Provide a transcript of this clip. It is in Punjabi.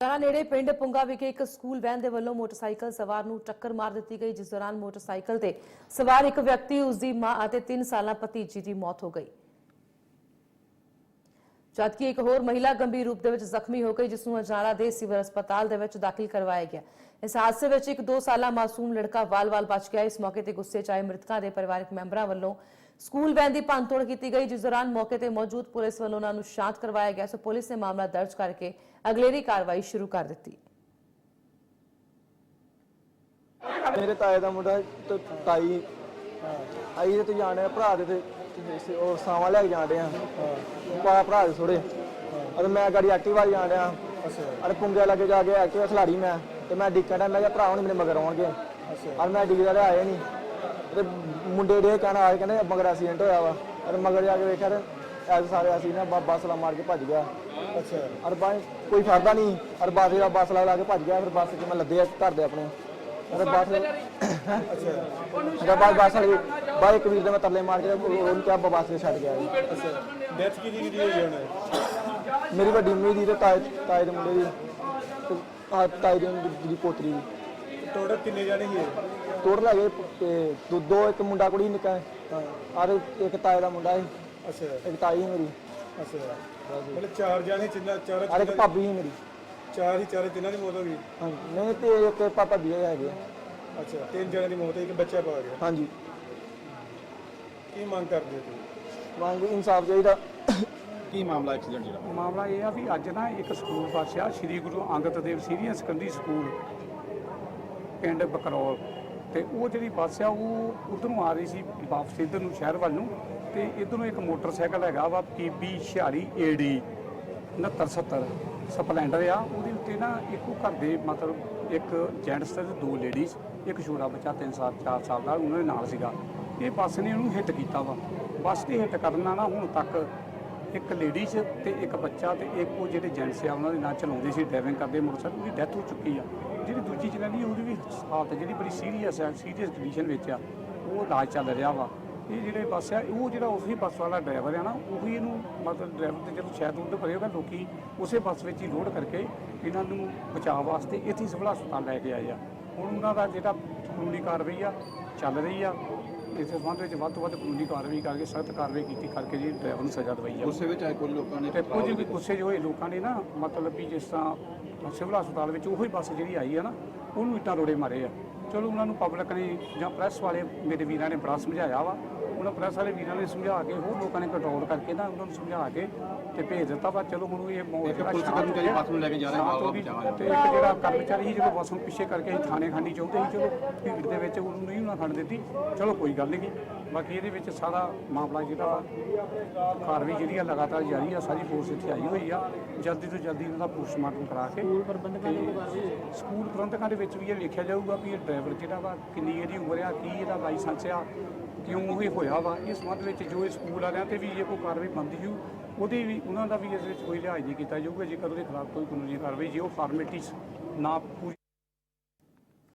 ਤਾਰਾ ਨੇੜੇ ਪਿੰਡ ਪੁੰਗਾ ਵਿਖੇ ਇੱਕ ਸਕੂਲ ਵੈਨ ਦੇ ਵੱਲੋਂ ਮੋਟਰਸਾਈਕਲ ਸਵਾਰ ਨੂੰ ਟੱਕਰ ਮਾਰ ਦਿੱਤੀ ਗਈ, ਜਿਸ ਦੌਰਾਨ ਮੋਟਰਸਾਈਕਲ ਤੇ ਸਵਾਰ ਇੱਕ ਵਿਅਕਤੀ ਉਸ ਦੀ ਮਾਂ ਅਤੇ 3 ਸਾਲਾਂ ਭਤੀਜੀ ਦੀ ਮੌਤ ਹੋ ਗਈ। ਜਦਕਿ ਇੱਕ ਹੋਰ ਮਹਿਲਾ ਗੰਭੀਰ ਰੂਪ ਦੇ ਵਿੱਚ ਜ਼ਖਮੀ ਹੋ ਗਈ, ਜਿਸ ਨੂੰ ਅਜਾਰਾ ਦੇ ਸਿਵਲ ਹਸਪਤਾਲ ਦੇ ਵਿੱਚ ਦਾਖਲ ਕਰਵਾਇਆ ਗਿਆ। ਇਸ ਹਾਦਸੇ ਵਿੱਚ ਇੱਕ 2 ਸਾਲਾ ਮਾਸੂਮ ਲੜਕਾ ਵਾਲ-ਵਾਲ ਬਚ ਗਿਆ। ਇਸ ਮੌਕੇ ਤੇ ਗੁੱਸੇ 'ਚ ਆਏ ਮ੍ਰਿਤਕਾਂ ਦੇ ਪਰਿਵਾਰਕ ਮੈਂਬਰਾਂ ਵੱਲੋਂ ਸਕੂਲ ਵੈਨ ਦੀ ਭੰਨਤੋੜ ਕੀਤੀ ਗਈ ਜਿਸ ਦੌਰਾਨ ਮੌਕੇ ਤੇ ਮੌਜੂਦ ਪੁਲਿਸ ਵੱਲੋਂ ਉਹਨਾਂ ਨੂੰ ਸ਼ਾਂਤ ਕਰਵਾਇਆ ਗਿਆ। ਸੋ ਪੁਲਿਸ ਨੇ ਮਾਮਲਾ ਦਰਜ ਕਰਕੇ ਅਗਲੇਰੀ ਕਾਰਵਾਈ ਸ਼ੁਰੂ ਕਰ ਦਿੱਤੀ। ਮੇਰੇ ਤਾਏ ਦਾ ਮੁੰਡਾ ਤੇ ਤਾਈ ਆਈ ਤੇ ਜਾਣੇ ਭਰਾ ਦੇ ਤੇ ਤੇ ਉਹ ਸਾਵਾ ਲੈ ਕੇ ਜਾਣਦੇ ਆ। ਪਾ ਭਰਾ ਦੇ ਥੋੜੇ ਅਰੇ ਮੈਂ ਗਾੜੀ ਐਕਟਿਵਾ ਜਾਣ ਡਿਆ ਅਰੇ ਪੁੰਗੇ ਲੱਗੇ ਜਾ ਕੇ ਐਕਟਿਵਾ ਖਿਲਾੜੀ ਮੈਂ ਤੇ ਮੈਂ ਡਿੱਕਣ ਡਿਆ ਮੈਂ ਕਿਹਾ ਭਰਾ ਹੁਣ ਮੇਰੇ ਮਗਰ ਆਉਣਗੇ। ਅਰੇ ਮੈਂ ਡਿੱਗਦਾ ਰਿਹਾ ਆਏ ਨਹੀਂ। ਤੇ ਮੁੰਡੇ ਦੇ ਕਹਿਣਾ ਆਏ ਕਹਿੰਦੇ ਮਗਰ ਐਕਸੀਡੈਂਟ ਹੋਇਆ ਵਾ। ਅਰੇ ਮਗਰ ਜਾ ਕੇ ਵੇਖਿਆ ਤੇ ਐਸ ਸਾਰੇ ਅਸੀਂ ਨਾ ਬ- ਬੱਸ ਲਾ ਮਾਰ ਕੇ ਭੱਜ ਗਿਆ। ਅੱਛਾ। ਅਰੇ ਬਾਈ ਕੋਈ ਫੜਦਾ ਨਹੀਂ। ਅਰੇ ਬੱਸ ਦਾ ਬੱਸ ਲਾ ਲਾ ਕੇ ਭੱਜ ਗਿਆ ਫਿਰ ਬੱਸ ਮੈਂ ਲੱਦੇ ਆ ਘਰ ਦੇ ਆਪਣੇ। ਅਰੇ ਬੱਸ ਅੱਛਾ। ਬਾਅਦ ਬੱਸ ਵਾਲੇ ਬਾਈ ਇੱਕ ਵੀਰ ਦੇ ਮੈਂ ਤਰਲੇ ਮਾਰ ਕੇ ਉਹ- ਉਹਨੂੰ ਕਿਹਾ ਬੱਸ ਤੇ ਛੱਡ ਗਿਆ ਜੀ। ਡੈਥ ਕਿਹਦੀ ਕਿਹਦੀ ਹੋਈ ਹੁਣ ਮੇਰੀ ਵੱਡੀ ਮੰਮੀ ਦੀ ਤੇ ਤਾਏ ਤਾਏ ਦੇ ਮੁੰਡੇ ਦੀ। ਤੇ ਆਹ ਤਾਏ ਦੀ ਦੀ ਪੋਤਰੀ ਦੀ। ਟੋਟਲ ਕਿੰਨੇ ਜਾਣੇ ਸੀ ਇਹ? ਟੋਟਲ ਹੈਗੇ ਤੇ ਦੋ- ਦੋ ਇੱਕ ਮੁੰਡਾ ਕੁੜੀ ਨਿੱਕਾ ਹੈ ਹਾਂ ਆਰ ਇੱਕ ਤਾਏ ਦਾ ਮੁੰਡਾ ਹੈ ਅੱਛਾ। ਇੱਕ ਤਾਈ ਹੈ ਮੇਰੀ। ਅੱਛਾ। ਮਤਲਬ ਚਾਰ ਜਾਣੇ ਜਿੰਨਾ ਚਾਰ ਇੱਕ ਭਾਬੀ ਹੈ ਮੇਰੀ। ਚਾਰ ਹੀ ਚਾਰੇ ਤਿੰਨਾਂ ਦੀ ਮੌਤ ਹੋ ਗਈ? ਹਾਂਜੀ। ਨਹੀਂ ਤੇ ਇੱਕ ਪਾਪਾ ਵੀ ਹੈਗੇ ਆ। ਅੱਛਾ ਤਿੰਨ ਜਣਿਆਂ ਦੀ ਮੌਤ ਹੋਈ ਇੱਕ ਬੱਚਾ ਪਾ ਗਿਆ। ਹਾਂਜੀ। ਕੀ ਮੰਗ ਕਰਦੇ ਹੋ ਤੁਸੀਂ? ਮੰਗ ਇਨਸਾਫ ਚਾਹੀਦਾ। ਕੀ ਮਾਮਲਾ ਐਕਸੀਡੈਂਟ ਜਿਹੜਾ? ਮਾਮਲਾ ਇਹ ਆ ਵੀ ਅੱਜ ਨਾ ਇੱਕ ਸਕੂਲ ਬੱਸ ਆ Sri Guru Angad Dev senior secondary school ਪਿੰਡ ਬਕਰੌਲ। ਤੇ ਉਹ ਜਿਹੜੀ ਬੱਸ ਆ, ਉਹ ਉਧਰੋਂ ਆ ਰਹੀ ਸੀ ਵਾਪਸ ਇੱਧਰ ਨੂੰ ਸ਼ਹਿਰ ਵੱਲ ਨੂੰ ਤੇ ਇਧਰੋਂ ਇੱਕ ਮੋਟਰਸਾਈਕਲ ਹੈਗਾ ਵਾ PB 46 AD 6970 ਸਪਲੈਂਡਰ ਆ। ਉਹਦੇ ਉੱਤੇ ਨਾ ਇੱਕੋ ਘਰ ਦੇ ਮਤਲਬ ਇੱਕ ਜੈਂਟਸ ਤੇ ਦੋ ਲੇਡੀਜ਼ ਇੱਕ ਛੋਟਾ ਬੱਚਾ 3 ਸਾਲ 4 ਸਾਲ ਦਾ, ਉਹਨਾਂ ਦੇ ਨਾਲ ਸੀਗਾ। ਇਹ ਬੱਸ ਨੇ ਉਹਨੂੰ ਹਿੱਟ ਕੀਤਾ ਵਾ। ਬੱਸ 'ਤੇ ਹਿੱਟ ਕਰਨ ਨਾਲ ਨਾ ਹੁਣ ਤੱਕ ਇੱਕ ਲੇਡੀਜ਼ ਤੇ ਇੱਕ ਬੱਚਾ ਤੇ ਇੱਕ ਉਹ ਜਿਹੜੇ ਜੈਂਟਸ ਆ, ਉਹਨਾਂ ਦੇ ਨਾਲ ਚਲਾਉਂਦੇ ਸੀ ਡਰਾਈਵਿੰਗ ਕਰਦੇ ਮੋਟਰਸਾਈਕਲ, ਉਹਦੀ ਡੈਥ ਹੋ ਚੁੱਕੀ ਆ। ਜਿਹੜੀ ਦੂਜੀ ਜਨਾਨੀ ਉਹਦੀ ਵੀ ਹਾਲਤ ਜਿਹੜੀ ਬੜੀ ਸੀਰੀਅਸ ਆ ਸੀਰੀਅਸ ਕੰਡੀਸ਼ਨ ਵਿੱਚ ਆ, ਉਹ ਇਲਾਜ ਚੱਲ ਰਿਹਾ ਵਾ। ਇਹ ਜਿਹੜੇ ਬੱਸ ਆ, ਉਹ ਜਿਹੜਾ ਉਹੀ ਬੱਸ ਵਾਲਾ ਡਰਾਈਵਰ ਆ ਨਾ, ਉਹੀ ਇਹਨੂੰ ਮਤਲਬ ਡਰਾਈਵਰ ਤੇ ਜਦੋਂ ਸ਼ਾਇਦ ਉਹਦੇ ਭਰੇ ਹੋਗਾ ਲੋਕੀ ਉਸੇ ਬੱਸ ਵਿੱਚ ਹੀ ਲੋਡ ਕਰਕੇ ਇਹਨਾਂ ਨੂੰ ਬਚਾਅ ਵਾਸਤੇ ਇੱਥੇ ਸਿਵਲ ਹਸਪਤਾਲ ਲੈ ਕੇ ਆਏ ਆ। ਹੁਣ ਉਹਨਾਂ ਦਾ ਜਿਹੜਾ ਕਾਨੂੰਨੀ ਕਾਰਵਾਈ ਆ, ਚੱਲ ਰਹੀ ਆ। ਇਸ ਸੰਬੰਧ ਵਿੱਚ ਵੱਧ ਤੋਂ ਵੱਧ ਕਾਨੂੰਨੀ ਕਾਰਵਾਈ ਕਰਕੇ ਸਖਤ ਕਾਰਵਾਈ ਕੀਤੀ ਕਰਕੇ ਜੀ ਡਰਾਈਵਰ ਨੂੰ ਸਜ਼ਾ ਦਵਾਈ ਆ। ਗੁੱਸੇ ਵਿੱਚ ਆਏ ਕੁਝ ਲੋਕਾਂ ਨੇ ਤੇ ਕੁਝ ਵੀ ਗੁੱਸੇ 'ਚ ਹੋਏ ਲੋਕਾਂ ਨੇ ਨਾ ਮਤਲਬ ਵੀ ਜਿਸ ਤਰ੍ਹਾਂ ਸਿਵਲ ਹਸਪਤਾਲ ਵਿੱਚ ਉਹੀ ਬੱਸ ਜਿਹੜੀ ਆਈ ਆ ਨਾ ਉਹਨੂੰ ਇੱਟਾਂ ਰੋੜੇ ਮਾਰੇ ਆ। ਚਲੋ ਉਹਨਾਂ ਨੂੰ ਪਬਲਿਕ ਨੇ ਜਾਂ ਪ੍ਰੈਸ ਵਾਲੇ ਮੇਰੇ ਵੀਰਾਂ ਨੇ ਬੜਾ ਸਮਝਾਇਆ ਵਾ ਉਹਨਾਂ ਪ੍ਰੈਸ ਵਾਲੇ ਵੀਰਾਂ ਨੇ ਸਮਝਾ ਕੇ ਹੋਰ ਲੋਕਾਂ ਨੇ ਕੰਟਰੋਲ ਕਰਕੇ ਨਾ ਉਹਨਾਂ ਨੂੰ ਸਮਝਾ ਕੇ ਤੇ ਭੇਜ ਦਿੱਤਾ ਵਾ ਚਲੋ ਹੁਣ ਇਹ ਮੌਤ ਜਿਹੜਾ ਪੁਲਿਸ ਕਰਮਚਾਰੀ ਗਿਆ। ਬੱਸ ਨੂੰ ਲੈ ਕੇ ਜਾ ਰਹੇ ਗਈ। ਬਚਾਉਣ। ਤੇ ਇੱਕ ਜਿਹੜਾ ਕਰਮਚਾਰੀ ਸੀ ਜਦੋਂ ਬੱਸ ਨੂੰ ਪਿੱਛੇ ਕਰਕੇ ਅਸੀਂ ਥਾਣੇ ਖਾਨੀ ਚਾਹੁੰਦੇ ਸੀ ਚਲੋ ਭੀੜ ਦੇ ਵਿੱਚ ਉਹਨੂੰ ਨਹੀਂ ਉਹਨਾਂ ਖੜ ਦਿੱਤੀ ਚਲੋ ਕੋਈ ਗੱਲ ਨਹੀਂ ਬਾਕੀ ਇਹਦੇ ਵਿੱਚ ਸਾਰਾ ਮਾਮਲਾ ਜਿਹੜਾ ਕਾਰਵਾਈ ਜਿਹੜੀ ਆ ਲਗਾਤਾਰ ਜਾਰੀ ਆ ਸਾਰੀ ਫੋਰਸ ਇੱਥੇ ਆਈ ਹੋਈ ਆ ਜਲਦੀ ਤੋਂ ਜਲਦੀ ਇਹਨਾਂ ਦਾ ਪੋਸਟਮਾਰਟਮ ਕਰਾ ਕੇ ਸਕੂਲ ਪ੍ਰਬੰਧਕਾਂ ਦੇ ਸਕੂਲ ਪ੍ਰਬੰਧਕਾਂ ਦੇ ਵਿੱਚ ਵੀ ਇਹ ਵੇਖਿਆ ਜਾਊਗਾ ਵੀ ਇਹ ਡਰਾਈਵਰ ਜਿਹੜਾ ਵਾ ਕਿੰਨੀ ਇਹਦੀ ਉਮਰ ਆ ਕੀ ਇਹਦਾ ਲਾਇਸੈਂਸ ਆ ਕਿਉਂ ਇਹ ਹੋਇਆ ਵਾ। ਇਸ ਸੰਬੰਧ ਵਿੱਚ ਜੋ ਇਹ ਸਕੂਲ ਵਾਲਿਆਂ ਤੇ ਵੀ ਇਹ ਕੋਈ ਕਾਰਵਾਈ ਬਣਦੀ ਹੋਊ ਉਹਦੀ ਵੀ ਉਹਨਾਂ ਦਾ ਵੀ ਇਸ ਵਿੱਚ ਕੋਈ ਲਿਹਾਜ਼ ਨਹੀਂ ਕੀਤਾ ਜਾਊਗਾ। ਜੇਕਰ ਉਹਦੇ ਖਿਲਾਫ ਕੋਈ ਕਾਨੂੰਨੀ ਕਾਰਵਾਈ, ਜੇ ਉਹ ਫਾਰਮੈਲਿਟੀਜ਼ ਨਾ ਪੂਰੀ